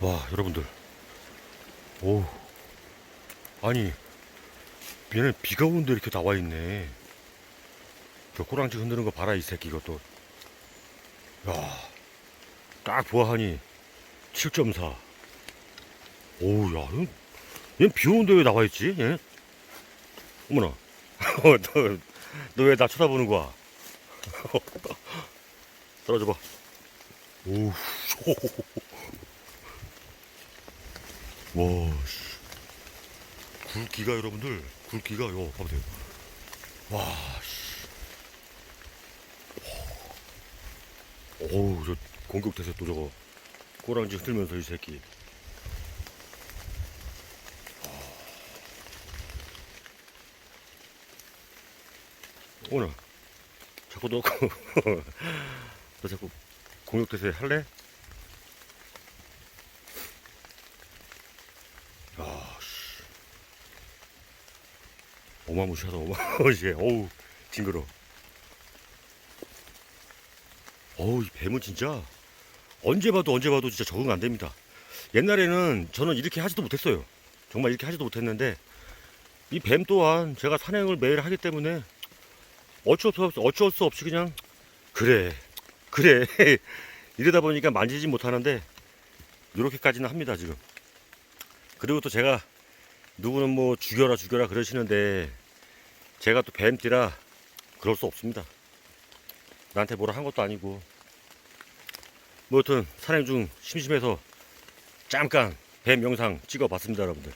와, 여러분들. 오. 아니, 얘는 비가 오는데 이렇게 나와 있네. 저 꼬랑지 흔드는 거 봐라, 이 새끼 이것도. 야, 딱 보아하니 7.4. 오우, 야, 얘는, 비 오는데 왜 나와 있지? 얘? 어머나. 너, 너왜나 쳐다보는 거야? 떨어져 봐. 오우. 와, 씨. 굵기가 여러분들, 굵기가, 요, 봐보세요. 와, 씨. 어우, 저 공격태세 또 저거. 꼬랑지 흔들면서 이 새끼. 오늘 자꾸 너, 너 자꾸 공격태세 할래? 어마무시하다, 어마무시해. 어우, 징그러. 어우, 이 뱀은 진짜 언제 봐도 언제 봐도 진짜 적응 안 됩니다. 옛날에는 저는 이렇게 하지도 못했어요. 정말 이렇게 하지도 못했는데 이 뱀 또한 제가 산행을 매일 하기 때문에 어쩔 수 없이 어쩔 수 없이 그냥 그래 그래 이러다 보니까 만지지 못하는데 이렇게까지는 합니다 지금. 그리고 또 제가 누구는 뭐 죽여라 죽여라 그러시는데 제가 또 뱀띠라 그럴 수 없습니다. 나한테 뭐라 한 것도 아니고 뭐 여튼 산행 중 심심해서 잠깐 뱀 영상 찍어 봤습니다 여러분들